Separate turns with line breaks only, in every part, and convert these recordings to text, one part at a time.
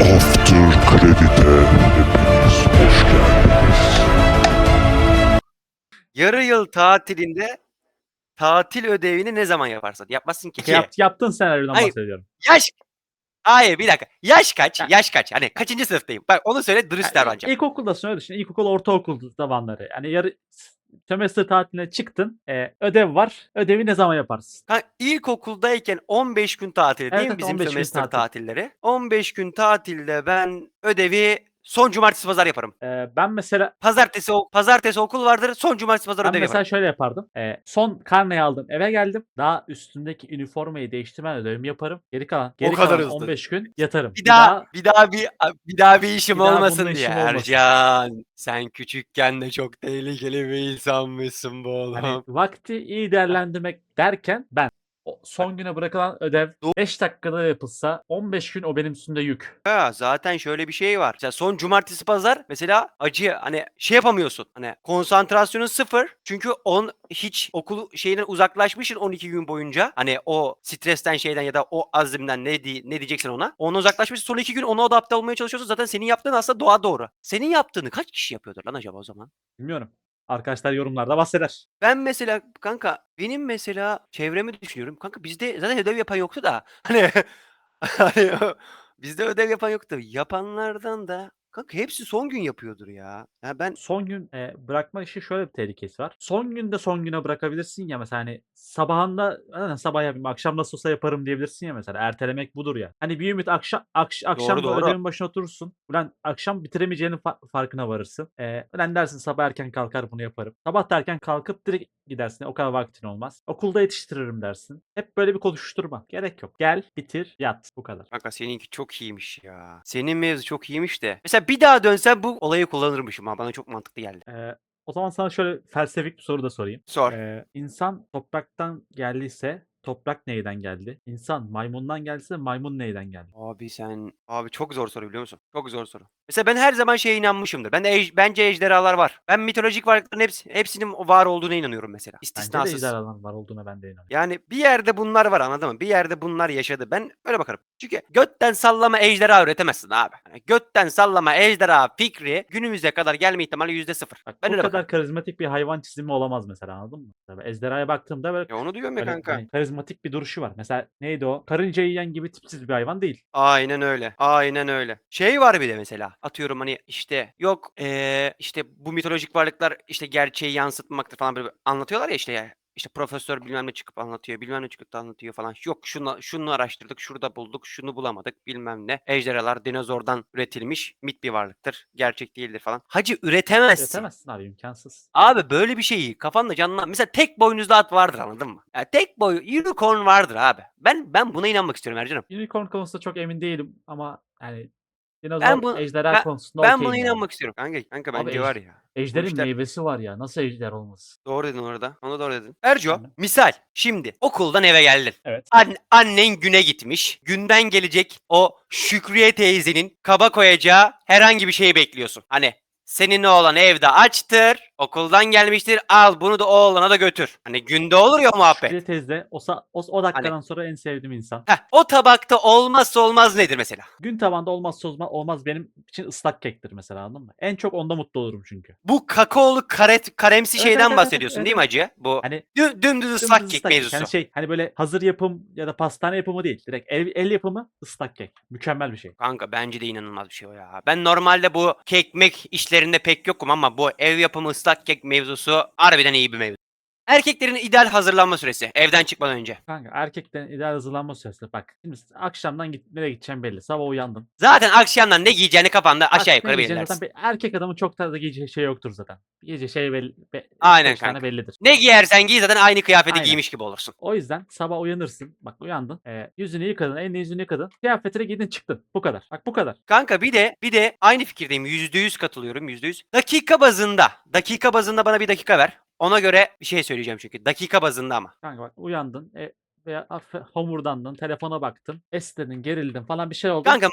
After Kredit'e hepiniz hoş geldiniz.
Yarı yıl tatilinde tatil ödevini ne zaman yaparsın? Yapmazsın ki.
Yap, yaptığın senaryodan
Hayır.
bahsediyorum.
Yaş Hayır bir dakika. Yaş kaç?
Ya-
Yaş kaç? Hani kaçıncı sınıftayım? Bak onu söyle dürüst
Yani
davranacağım.
İlkokuldasın öyle düşün. İlkokul, ortaokul zamanları. Yani yarı sömestr tatiline çıktın. e, ödev var. Ödevi ne zaman yaparsın?
Ha, ilkokuldayken 15 gün tatil değil
Evet,
mi bizim
15 gün
sömestr
tatil.
tatilleri? 15 gün tatilde ben ödevi son cumartesi pazar yaparım.
E, ben mesela
Pazartesi o- pazartesi okul vardır. Son cumartesi pazar
ben
ödev
mesela
yaparım.
şöyle yapardım. E, son karneyi aldım. Eve geldim. Daha üstündeki üniformayı değiştirmen ödevimi yaparım. Geri kalan, geri
kadar
kalan
hızlı.
15 gün yatarım.
Bir daha, bir daha bir bir daha bir işim
bir daha
olmasın
bununla
diye.
işim olmasın.
Ercan sen küçükken de çok tehlikeli bir insanmışsın bu oğlum.
Hani vakti iyi değerlendirmek derken ben o son güne bırakılan ödev
Do-
5 dakikada yapılsa 15 gün o benim üstümde yük.
Ya zaten şöyle bir şey var. Mesela son cumartesi pazar mesela acı hani şey yapamıyorsun. Hani konsantrasyonun sıfır. Çünkü on hiç okul şeyinden uzaklaşmışsın 12 gün boyunca. Hani o stresten şeyden ya da o azimden ne di- ne diyeceksin ona. Ona uzaklaşmışsın. Son iki gün ona adapte olmaya çalışıyorsun. Zaten senin yaptığın aslında doğa doğru. Senin yaptığını kaç kişi yapıyordur lan acaba o zaman?
Bilmiyorum. Arkadaşlar yorumlarda bahseder.
Ben mesela kanka benim mesela çevremi düşünüyorum. Kanka bizde zaten ödev yapan yoktu da. Hani hani bizde ödev yapan yoktu. Yapanlardan da kanka hepsi son gün yapıyordur ya. Ya ben
Son gün e, bırakma işi şöyle bir tehlikesi var. Son günde son güne bırakabilirsin ya mesela hani sabahında "Ha, sabah yapayım akşam nasıl olsa yaparım diyebilirsin ya mesela. Ertelemek budur ya. Hani bir ümit akşam akş, akşam da
doğru.
ödevin başına oturursun. Ulan akşam bitiremeyeceğinin fa- farkına varırsın. E, ulan dersin sabah erken kalkar bunu yaparım. Sabah da erken kalkıp direkt gidersin. O kadar vaktin olmaz. Okulda yetiştiririm dersin. Hep böyle bir konuşturma. Gerek yok. Gel, bitir, yat. Bu kadar.
kanka seninki çok iyiymiş ya. Senin mevzu çok iyiymiş de. Mesela bir daha dönsem bu olayı kullanırmışım ha. Bana çok mantıklı geldi.
E, o zaman sana şöyle felsefik bir soru da sorayım.
Sor.
Ee, insan topraktan geldiyse toprak neyden geldi? İnsan maymundan geldiyse maymun neyden geldi?
Abi sen abi çok zor soru biliyor musun? Çok zor soru. Mesela ben her zaman şeye inanmışımdır. Ben ej- bence ejderhalar var. Ben mitolojik varlıkların hepsi, hepsinin var olduğuna inanıyorum mesela.
Bence de
İstisnasız.
var olduğuna ben de inanıyorum.
Yani bir yerde bunlar var anladın mı? Bir yerde bunlar yaşadı. Ben öyle bakarım. Çünkü götten sallama ejderha üretemezsin abi. Yani götten sallama ejderha fikri günümüze kadar gelme ihtimali yüzde sıfır.
Bak,
Ben
bu
öyle
kadar
bakarım.
karizmatik bir hayvan çizimi olamaz mesela anladın mı? Mesela ejderhaya baktığımda böyle,
Ya onu diyorum ya kanka.
hani karizmatik bir duruşu var. Mesela neydi o? Karınca yiyen gibi tipsiz bir hayvan değil.
Aynen öyle. Aynen öyle. Şey var bir de mesela. Atıyorum hani işte yok eee, işte bu mitolojik varlıklar işte gerçeği yansıtmaktır falan böyle anlatıyorlar ya işte ya. İşte profesör bilmem ne çıkıp anlatıyor, bilmem ne çıkıp da anlatıyor falan. Yok şunu, şunu araştırdık, şurada bulduk, şunu bulamadık, bilmem ne. Ejderhalar dinozordan üretilmiş mit bir varlıktır, gerçek değildir falan. Hacı üretemezsin.
Üretemezsin abi imkansız.
Abi böyle bir şeyi kafanda canlan. Mesela tek boynuzlu at vardır anladın mı? Ya tek boy unicorn vardır abi. Ben ben buna inanmak istiyorum Ercan'ım.
Unicorn konusunda çok emin değilim ama yani dinozor
Ben bu-
ejderha
ben-
konusunda
Ben buna
yani.
inanmak istiyorum. Kanka, kanka
Abi
bence
ej-
var ya.
Ejderin
işler-
meyvesi var ya. Nasıl ejder olmasın?
Doğru dedin orada. Onu doğru dedin. Erco,
Aynen.
misal şimdi okuldan eve geldin.
Evet.
An- annen güne gitmiş. Günden gelecek o Şükriye teyzenin kaba koyacağı herhangi bir şeyi bekliyorsun. Hani senin oğlan evde açtır, okuldan gelmiştir, al bunu da oğlana da götür. Hani günde olur ya o muhabbet.
Şükriye teyze o, sa- o, o dakikadan sonra en sevdiğim insan.
Heh, o tabakta olmazsa olmaz nedir mesela?
Gün tabanda olmazsa olmaz, olmaz benim için ıslak kektir mesela anladın mı? En çok onda mutlu olurum çünkü.
Bu kakaolu karet, karemsi
Evet,
şeyden
evet,
bahsediyorsun
evet,
değil mi hacı? Bu
Hani
dü- dümdüz ıslak
dümdüz
kek mevzusu.
Yani şey hani böyle hazır yapım ya da pastane yapımı değil. Direkt el, el yapımı ıslak kek. Mükemmel bir şey.
Kanka bence de inanılmaz bir şey o ya. Ben normalde bu kekmek işlerinde pek yokum ama bu ev yapımı ıslak kek mevzusu harbiden iyi bir mevzu. Erkeklerin ideal hazırlanma süresi evden çıkmadan önce.
Kanka erkeklerin ideal hazırlanma süresi bak. Şimdi akşamdan git, nereye gideceğim belli. Sabah uyandın.
Zaten akşamdan ne giyeceğini kafanda aşağı yukarı belirlersin.
zaten be- erkek adamın çok da giyeceği şey yoktur zaten. Giyeceği şey belli. Be,
Aynen kanka.
bellidir.
Ne giyersen giy zaten aynı kıyafeti
Aynen.
giymiş gibi olursun.
O yüzden sabah uyanırsın. Bak uyandın. E, yüzünü yıkadın. Elini yüzünü yıkadın. Kıyafetine giydin çıktın. Bu kadar. Bak bu kadar.
Kanka bir de bir de aynı fikirdeyim. Yüzde yüz katılıyorum yüzde yüz. Dakika bazında. Dakika bazında bana bir dakika ver. Ona göre bir şey söyleyeceğim çünkü. Dakika bazında ama.
Kanka bak uyandın. E, veya homurdandın. Telefona baktın. Esnedin, gerildin falan bir şey oldu.
Kanka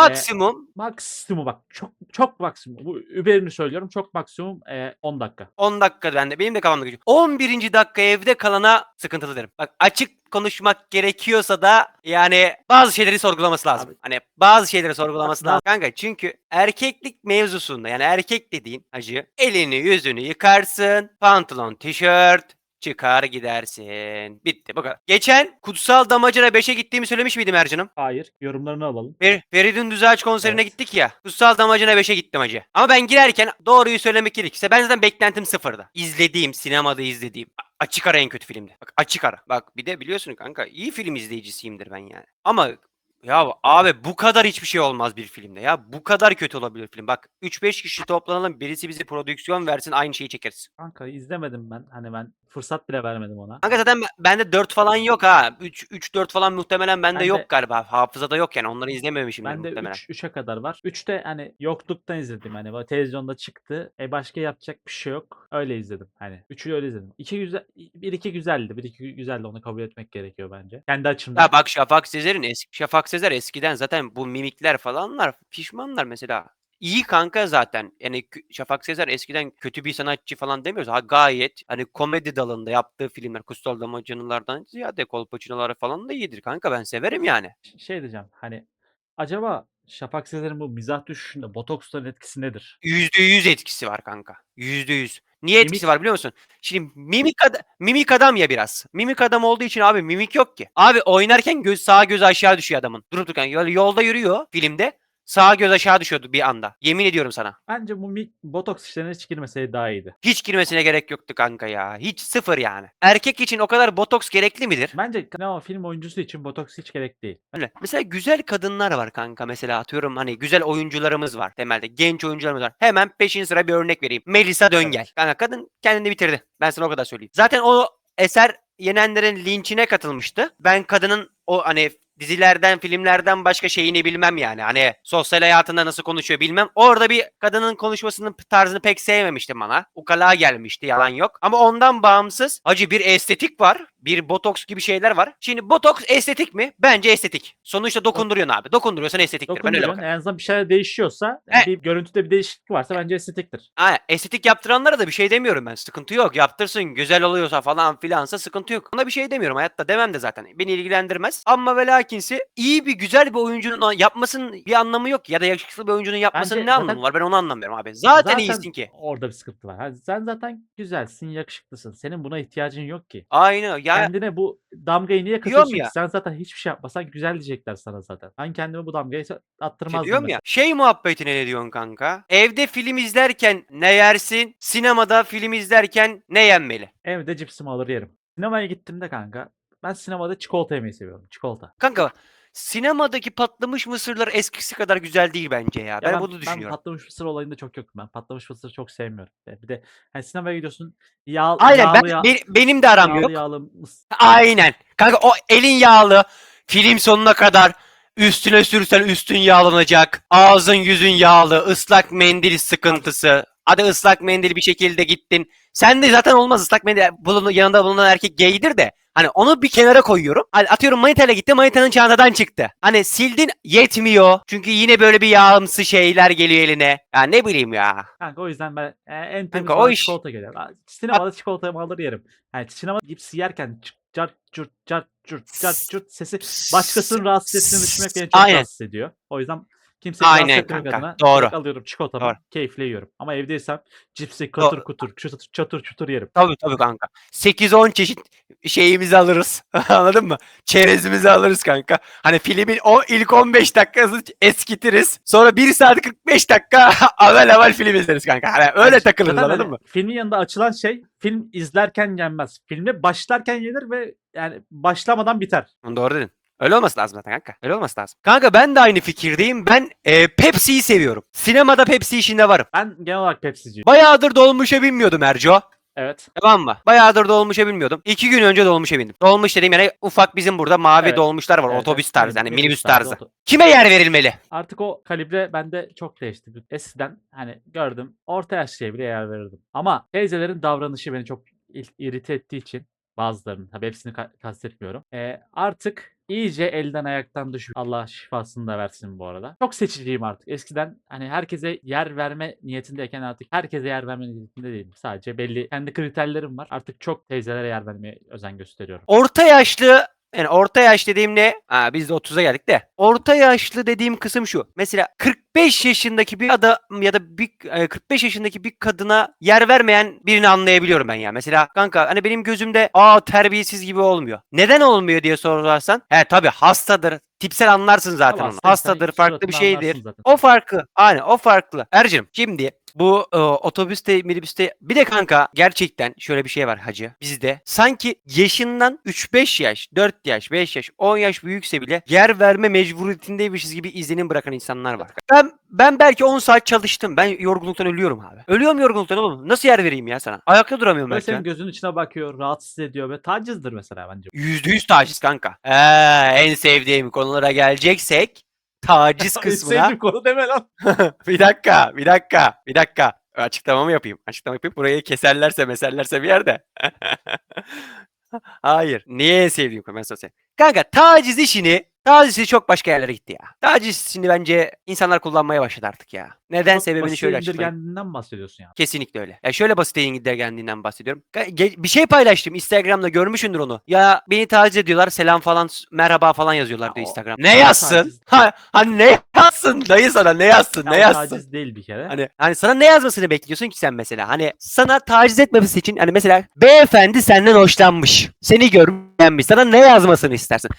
Maksimum
Maksimum bak çok çok maksimum. Bu Uber'ini söylüyorum. Çok maksimum e, 10 dakika.
10 dakika bende. Benim de kafamda geçiyor. 11. dakika evde kalana sıkıntılı derim. Bak açık konuşmak gerekiyorsa da yani bazı şeyleri sorgulaması lazım.
Abi-
Hani bazı şeyleri sorgulaması lazım. Kanka çünkü erkeklik mevzusunda yani erkek dediğin acı elini yüzünü yıkarsın pantolon tişört çıkar gidersin. Bitti bu kadar. Geçen Kutsal Damacana 5'e gittiğimi söylemiş miydim Ercan'ım?
Hayır. Yorumlarını alalım.
Fer Feridun Düzağaç konserine
Evet.
gittik ya. Kutsal Damacana 5'e gittim acı. Ama ben girerken doğruyu söylemek gerekirse ben zaten beklentim sıfırdı. İzlediğim, sinemada izlediğim. a- Açık ara en kötü filmdi. Bak açık ara. Bak bir de biliyorsun kanka iyi film izleyicisiyimdir ben yani. Ama ya abi bu kadar hiçbir şey olmaz bir filmde ya. Bu kadar kötü olabilir film. Bak 3-5 kişi toplanalım birisi bize prodüksiyon versin aynı şeyi çekeriz.
Kanka izlemedim ben. Hani ben fırsat bile vermedim ona.
Kanka zaten ben- bende 4 falan yok ha. 3 3 4 falan muhtemelen bende
Bende-
yok galiba. Hafızada yok yani. Onları izlememişim
Ben de
muhtemelen.
3 3'e kadar var. 3'te hani yokluktan izledim. Hani böyle televizyonda çıktı. E başka yapacak bir şey yok. Öyle izledim. Hani 3'ü öyle izledim. 2 güzel 1 2 güzeldi. 1 2 güzeldi. Onu kabul etmek gerekiyor bence. Kendi açımdan.
Ya bak Şafak Sezer'in eski Şafak Sezer eskiden zaten bu mimikler falanlar pişmanlar mesela. İyi kanka zaten. Yani Şafak Sezer eskiden kötü bir sanatçı falan demiyoruz. Ha gayet hani komedi dalında yaptığı filmler Kutsal Damacanalardan ziyade Kolpaçinolar falan da iyidir kanka ben severim yani.
Şey diyeceğim. Hani acaba Şafak Sezer'in bu mizah düşüşünde botoksların etkisi nedir?
%100 etkisi var kanka. %100. Niye etkisi
Mimik-
var biliyor musun? Şimdi mimik, ad- mimik adam ya biraz. Mimik adam olduğu için abi mimik yok ki. Abi oynarken göz sağa göz aşağı düşüyor adamın. Durup dururken yolda yürüyor filmde. Sağa göz aşağı düşüyordu bir anda. Yemin ediyorum sana.
Bence bu botoks işlerine hiç girmeseydi daha iyiydi.
Hiç girmesine gerek yoktu kanka ya. Hiç sıfır yani. Erkek için o kadar botoks gerekli midir?
Bence ne o film oyuncusu için botoks hiç gerek değil.
Öyle. Mesela güzel kadınlar var kanka. Mesela atıyorum hani güzel oyuncularımız var temelde. Genç oyuncularımız var. Hemen peşin sıra bir örnek vereyim. Melisa Döngel. Kanka kadın kendini bitirdi. Ben sana o kadar söyleyeyim. Zaten o eser yenenlerin linçine katılmıştı. Ben kadının o hani dizilerden, filmlerden başka şeyini bilmem yani. Hani sosyal hayatında nasıl konuşuyor bilmem. Orada bir kadının konuşmasının tarzını pek sevmemiştim bana. Ukala gelmişti yalan yok. Ama ondan bağımsız acı bir estetik var. Bir botoks gibi şeyler var. Şimdi botoks estetik mi? Bence estetik. Sonuçta dokunduruyorsun abi. Dokunduruyorsan estetiktir. Ben öyle
Dokunduruyorsun.
bakarım.
En azından bir şeyler değişiyorsa, yani bir görüntüde bir değişiklik varsa bence estetiktir.
Ha, estetik yaptıranlara da bir şey demiyorum ben. Sıkıntı yok. Yaptırsın. Güzel oluyorsa falan filansa sıkıntı yok. Ona bir şey demiyorum. Hayatta demem de zaten. Beni ilgilendirmez. Ama ve lakinse iyi bir güzel bir oyuncunun yapmasının bir anlamı yok. Ya da yakışıklı bir oyuncunun yapmasının
Bence
ne
zaten-
anlamı var? Ben onu anlamıyorum abi. Zaten, iyisin ki.
Orada bir sıkıntı var. Ha, sen zaten güzelsin, yakışıklısın. Senin buna ihtiyacın yok ki.
Aynen. Ya
Kendine bu damgayı niye
Diyorum
katıyorsun
ya.
Sen zaten hiçbir şey yapmasan güzel diyecekler sana zaten. Ben kendime bu damgayı
işte
attırmazdım
diyorum
mesela.
ya. Şey muhabbetine ne diyorsun kanka? Evde film izlerken ne yersin? Sinemada film izlerken ne yenmeli?
Evde cipsimi alır yerim. Sinemaya gittiğimde kanka ben sinemada çikolata yemeyi seviyorum. Çikolata.
Kanka sinemadaki patlamış mısırlar eskisi kadar güzel değil bence ya.
Ya
ben,
ben,
bunu
ben
düşünüyorum.
patlamış mısır olayında çok yokum. Ben patlamış mısırı çok sevmiyorum. E, Bir de hani sinemaya gidiyorsun yağ,
Aynen
yağlı,
ben,
yağ-
be- benim de aram
yağlı,
yok.
yağlı mıs-
Aynen. Kanka o elin yağlı. Film sonuna kadar üstüne sürsen üstün yağlanacak. Ağzın yüzün yağlı. ıslak mendil sıkıntısı. Hadi ıslak mendil bir şekilde gittin. Sen de zaten olmaz ıslak mendil bulunu, yanında bulunan erkek gaydir de. Hani onu bir kenara koyuyorum. Hani atıyorum manitayla gitti manitanın çantadan çıktı. Hani sildin yetmiyor. Çünkü yine böyle bir yağımsı şeyler geliyor eline. Ya ne bileyim ya.
Kanka o yüzden ben e, en temiz
o
olan
iş-
çikolata geliyor. Sinemada çikolatamı alır yerim. Yani sinema cips yerken cart curt cart curt cart curt sesi başkasının rahatsız ettiğini düşünmek beni çok
Aynen.
rahatsız ediyor. O yüzden kimseyi
Aynen
rahatsız etmemek
kanka,
adına
doğru.
direkt alıyorum çikolatamı
Doğru.
keyifle yiyorum. Ama evdeysem cipsi katır kutur çatır çatır çutur yerim.
Tabii tabii kanka. 8-10 çeşit şeyimizi alırız. Anladın mı? Çerezimizi alırız kanka. Hani filmin o ilk 15 dakikası eskitiriz. Sonra 1 saat 45 dakika avel avel film izleriz kanka. Hani öyle takılırız
zaten
anladın
hani
mı?
Filmin yanında açılan şey film izlerken yenmez. Filme başlarken yenir ve yani başlamadan biter.
Doğru dedin. Öyle olması lazım zaten kanka. Öyle olması lazım. Kanka ben de aynı fikirdeyim. Ben e, Pepsi'yi seviyorum. Sinemada Pepsi işinde varım.
Ben genel olarak Pepsi'ciyim.
Bayağıdır dolmuşa binmiyordum Erco.
Evet.
Tamam mı? Bayağıdır dolmuşa binmiyordum. İki gün önce dolmuşa bindim. Dolmuş dediğim yani ufak bizim burada mavi
Evet.
dolmuşlar var.
Evet,
Otobüs
evet.
tarzı yani
Minibüs tarzı,
tarzı.
oto-
Kime yer verilmeli?
Artık o kalibre bende çok değişti. Eskiden hani gördüm orta yaşlıya bile yer verirdim. Ama teyzelerin davranışı beni çok il- irite ettiği için bazılarının tabii hepsini ka- kastetmiyorum. Ee, artık iyice elden ayaktan düşüp Allah şifasını da versin bu arada. Çok seçiciyim artık. Eskiden hani herkese yer verme niyetindeyken artık herkese yer verme niyetinde değilim. Sadece belli kendi kriterlerim var. Artık çok teyzelere yer vermeye özen gösteriyorum.
Orta yaşlı yani orta yaş dediğim ne? Ha, biz de 30'a geldik de. Orta yaşlı dediğim kısım şu. Mesela 45 yaşındaki bir adam ya da bir e, 45 yaşındaki bir kadına yer vermeyen birini anlayabiliyorum ben ya. Mesela kanka hani benim gözümde aa terbiyesiz gibi olmuyor. Neden olmuyor diye sorarsan. He tabii hastadır. Tipsel anlarsın zaten
Ama
onu. Hastadır, farklı bir şeydir.
zaten.
O farklı. Aynen o farklı. Ercim şimdi bu e, otobüste, minibüste bir de kanka gerçekten şöyle bir şey var hacı bizde. Sanki yaşından 3-5 yaş, 4 yaş, 5 yaş, 10 yaş büyükse bile yer verme mecburiyetindeymişiz gibi izlenim bırakan insanlar var. Ben ben belki 10 saat çalıştım. Ben yorgunluktan ölüyorum abi. Ölüyorum yorgunluktan oğlum. Nasıl yer vereyim ya sana? Ayakta duramıyorum belki.
senin
ben.
gözünün içine bakıyor, rahatsız ediyor ve tacizdir mesela bence.
%100 taciz kanka. Ee, en sevdiğim konulara geleceksek taciz kısmına.
Sevdiğim konu deme lan.
bir dakika, bir dakika, bir dakika. Açıklamamı yapayım. Açıklama yapayım. Burayı keserlerse meserlerse bir yerde. Hayır. Niye en sevdiğim konu? Ben sana söyleyeyim. Kanka taciz işini, taciz işi çok başka yerlere gitti ya. Taciz işini bence insanlar kullanmaya başladı artık ya. Neden
Çok
sebebini
basite
şöyle açıklayayım.
indirgendiğinden bahsediyorsun yani.
Kesinlikle öyle. Ya şöyle basit indirgendiğinden bahsediyorum. Ga- ge- Bir şey paylaştım Instagram'da görmüşsündür onu. Ya beni taciz ediyorlar selam falan merhaba falan yazıyorlar diyor
Ya o-
Instagram.
o
Ne yazsın?
taciz.
Ha, hani ne yazsın dayı sana ne yazsın
Ya
ne
o
yazsın?
taciz değil bir kere.
Hani hani sana ne yazmasını bekliyorsun ki sen mesela? Hani sana taciz etmemesi için hani mesela beyefendi senden hoşlanmış. Seni görmemiş. Sana ne yazmasını istersin?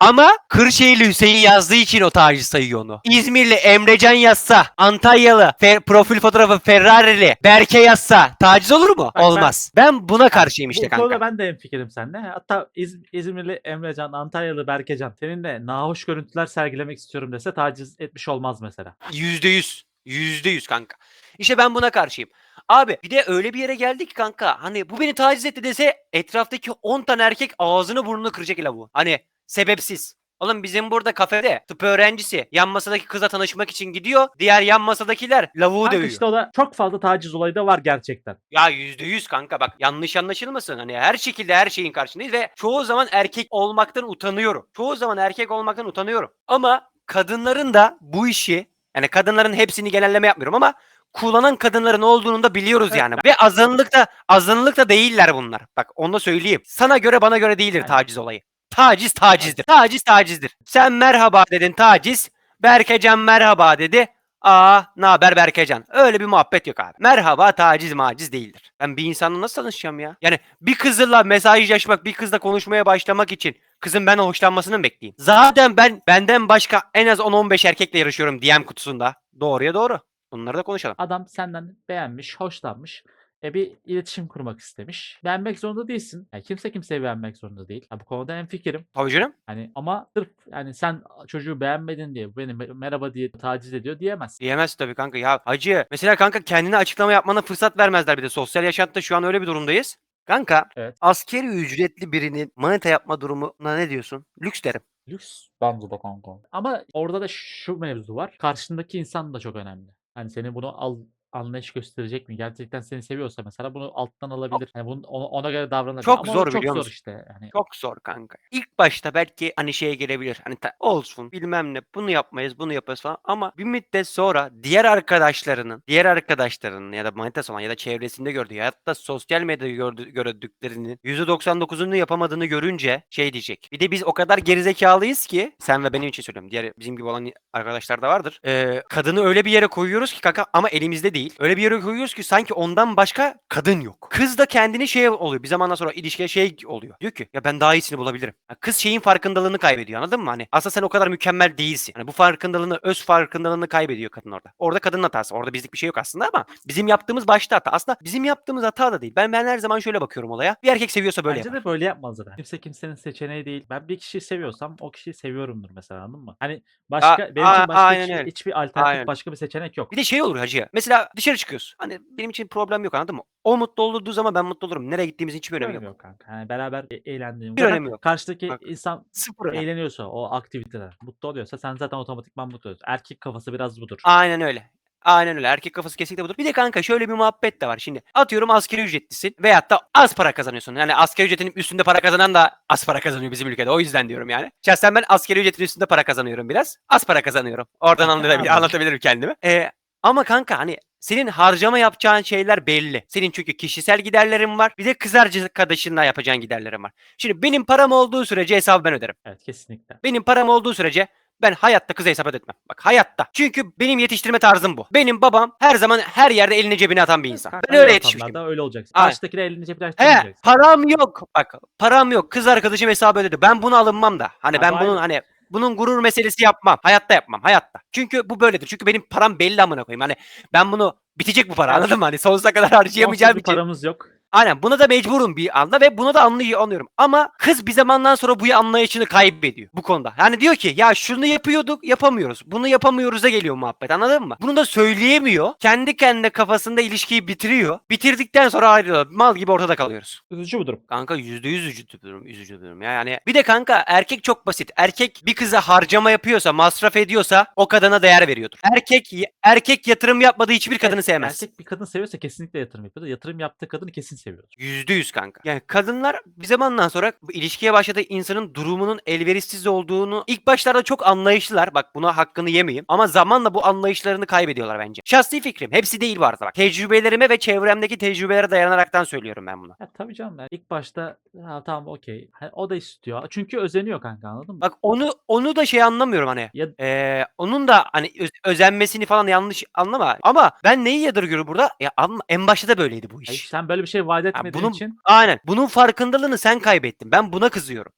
Ama Kırşehirli Hüseyin yazdığı için o taciz sayıyor onu. İzmirli Emrecan yazsa, Antalyalı fe- profil fotoğrafı Ferrari'li Berke yazsa taciz olur mu?
ben-
Olmaz. Ben buna karşıyım işte
Bu konuda
kanka.
ben de hemfikirim seninle. Hatta İz- İzmirli Emrecan, Antalyalı Berkecan seninle nahoş görüntüler sergilemek istiyorum dese taciz etmiş olmaz mesela.
Yüzde yüz. Yüzde yüz kanka. İşte ben buna karşıyım. Abi bir de öyle bir yere geldik ki kanka. Hani bu beni taciz etti dese etraftaki 10 tane erkek ağzını burnunu kıracak ila bu. Hani sebepsiz. Oğlum bizim burada kafede tıp öğrencisi yan masadaki kızla tanışmak için gidiyor. Diğer yan masadakiler lavuğu
Kanka
dövüyor.
işte o da çok fazla taciz olayı da var gerçekten.
Ya yüzde yüz kanka bak yanlış anlaşılmasın. Hani her şekilde her şeyin karşındayız ve çoğu zaman erkek olmaktan utanıyorum. Çoğu zaman erkek olmaktan utanıyorum. Ama kadınların da bu işi yani kadınların hepsini genelleme yapmıyorum ama kullanan kadınların olduğunu da biliyoruz yani. Ve azınlıkta azınlıkta değiller bunlar. Bak onu da söyleyeyim. Sana göre bana göre değildir taciz olayı. Taciz tacizdir. Taciz tacizdir. Sen merhaba dedin taciz. Berkecan merhaba dedi. Aa, ne haber Berkecan? Öyle bir muhabbet yok abi. Merhaba taciz maciz değildir. Ben bir insanla nasıl tanışacağım ya? Yani bir kızla mesajlaşmak, bir kızla konuşmaya başlamak için kızın benden hoşlanmasını mı bekleyeyim? Zaten ben benden başka en az 10-15 erkekle yarışıyorum DM kutusunda. Doğruya doğru. Bunları da konuşalım.
Adam senden beğenmiş, hoşlanmış. E bir iletişim kurmak istemiş. Beğenmek zorunda değilsin. Yani kimse kimseyi beğenmek zorunda değil. Ha, bu konuda hemfikirim.
Tabii canım.
Hani ama sırf yani sen çocuğu beğenmedin diye beni me- merhaba diye taciz ediyor diyemezsin.
Diyemez tabii kanka. Ya acı. Mesela kanka kendine açıklama yapmana fırsat vermezler bir de. Sosyal yaşantıda şu an öyle bir durumdayız. Kanka
Evet.
askeri ücretli birinin manita yapma durumuna ne diyorsun? Lüks derim.
Lüks bence de kanka. Ama orada da şu mevzu var. Karşındaki insan da çok önemli. Hani seni bunu al anlayış gösterecek mi? Gerçekten seni seviyorsa mesela bunu alttan alabilir. Yani bunu, ona, ona göre davranabilir.
Çok
Ama
zor
çok
biliyor
zor
musun?
işte. Yani
Çok zor kanka. İlk başta belki hani şeye gelebilir. Hani ta- olsun bilmem ne bunu yapmayız bunu yaparız falan. Ama bir müddet sonra diğer arkadaşlarının, diğer arkadaşlarının ya da manitası olan ya da çevresinde gördüğü ya da sosyal medyada gördü, gördüklerinin %99'unu yapamadığını görünce şey diyecek. Bir de biz o kadar gerizekalıyız ki sen ve benim için söylüyorum. Diğer bizim gibi olan arkadaşlar da vardır. Ee, kadını öyle bir yere koyuyoruz ki kanka ama elimizde değil. Öyle bir yere koyuyoruz ki sanki ondan başka kadın yok. Kız da kendini şey oluyor. Bir zamandan sonra ilişkiye şey oluyor. Diyor ki ya ben daha iyisini bulabilirim. Ya kız şeyin farkındalığını kaybediyor anladın mı? Hani aslında sen o kadar mükemmel değilsin. Hani bu farkındalığını, öz farkındalığını kaybediyor kadın orada. Orada kadının hatası. Orada bizlik bir şey yok aslında ama bizim yaptığımız başta hata. Aslında bizim yaptığımız hata da değil. Ben ben her zaman şöyle bakıyorum olaya. Bir erkek seviyorsa böyle
Bence
yapar.
de böyle yapmaz zaten. Kimse kimsenin seçeneği değil. Ben bir kişiyi seviyorsam o kişiyi seviyorumdur mesela anladın mı? Hani başka benim
a-
için başka
aynen
hiçbir,
öyle.
hiçbir alternatif
Aynen.
başka bir seçenek yok.
Bir de şey olur hacı. Mesela dışarı çıkıyoruz. Hani benim için problem yok anladın mı? O mutlu olduğu zaman ben mutlu olurum. Nereye gittiğimizin hiçbir önemi yok.
yok kanka. Yani beraber e- eğlendiğim.
Bir önemi yok.
Karşıdaki
Bak.
insan
Sıfır önem.
eğleniyorsa o aktiviteden mutlu oluyorsa sen zaten otomatikman mutlu oluyorsun. Erkek kafası biraz budur.
Aynen öyle. Aynen öyle. Erkek kafası kesinlikle budur. Bir de kanka şöyle bir muhabbet de var. Şimdi atıyorum askeri ücretlisin veyahut da az para kazanıyorsun. Yani askeri ücretin üstünde para kazanan da az para kazanıyor bizim ülkede. O yüzden diyorum yani. Şahsen ben askeri ücretin üstünde para kazanıyorum biraz. Az para kazanıyorum. Oradan anlatabilir,
Anladım.
anlatabilirim kendimi. Ee, ama kanka hani senin harcama yapacağın şeyler belli. Senin çünkü kişisel giderlerin var. Bir de kız arkadaşınla yapacağın giderlerin var. Şimdi benim param olduğu sürece hesabı ben öderim.
Evet kesinlikle.
Benim param olduğu sürece ben hayatta kıza hesap ödetmem. Bak hayatta. Çünkü benim yetiştirme tarzım bu. Benim babam her zaman her yerde elini cebine atan bir insan. Ben öyle
ortamlarda öyle olacaksın.
Aynen.
Karşıdakine elini cebine
He
açtırmayacaksın.
param yok. Bak param yok. Kız arkadaşım hesabı ödedi. Ben bunu alınmam da. Hani
Ha,
ben
bu
bunun hani bunun gurur meselesi yapmam. Hayatta yapmam. Hayatta. Çünkü bu böyledir. Çünkü benim param belli amına koyayım. Hani ben bunu bitecek bu para anladın mı? Hani sonsuza kadar harcayamayacağım
Sonsuz bir
için.
paramız yok.
Aynen buna da mecburum bir anda ve buna da anlay- anlıyorum. Ama kız bir zamandan sonra bu anlayışını kaybediyor bu konuda. Yani diyor ki ya şunu yapıyorduk yapamıyoruz. Bunu yapamıyoruz'a geliyor muhabbet anladın mı? Bunu da söyleyemiyor. Kendi kendine kafasında ilişkiyi bitiriyor. Bitirdikten sonra ayrılıyor. Mal gibi ortada kalıyoruz.
Üzücü bu durum.
Kanka yüzde yüz üzücü bir durum, üzücü bir durum ya. Yani bir de kanka erkek çok basit. Erkek bir kıza harcama yapıyorsa, masraf ediyorsa o kadına değer veriyordur. Erkek erkek yatırım yapmadığı hiçbir kadını sevmez.
Erkek bir kadın seviyorsa kesinlikle yatırım yapıyordur. Yatırım yaptığı kadını kesin seviyordur.
Yüzde yüz kanka. Yani kadınlar bir zamandan sonra bu ilişkiye başladığı insanın durumunun elverişsiz olduğunu ilk başlarda çok anlayışlılar. Bak buna hakkını yemeyeyim. Ama zamanla bu anlayışlarını kaybediyorlar bence. Şahsi fikrim. Hepsi değil bu arada bak. Tecrübelerime ve çevremdeki tecrübelere dayanaraktan söylüyorum ben bunu.
Ya tabii canım ben ilk başta ha, tamam okey. Ha, O da istiyor. Çünkü özeniyor kanka anladın mı?
Bak onu onu da şey anlamıyorum hani.
Ya
Ee, onun da hani öz- özenmesini falan yanlış anlama. Ama ben neyi yadırgıyorum burada? Ya anla, en başta da böyleydi bu
Ay,
iş.
sen böyle bir şey vaat etmediği
bunun,
için.
Aynen. Bunun farkındalığını sen kaybettin. Ben buna kızıyorum.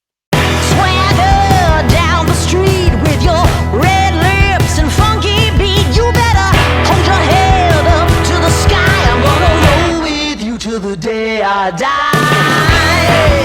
till the day I die.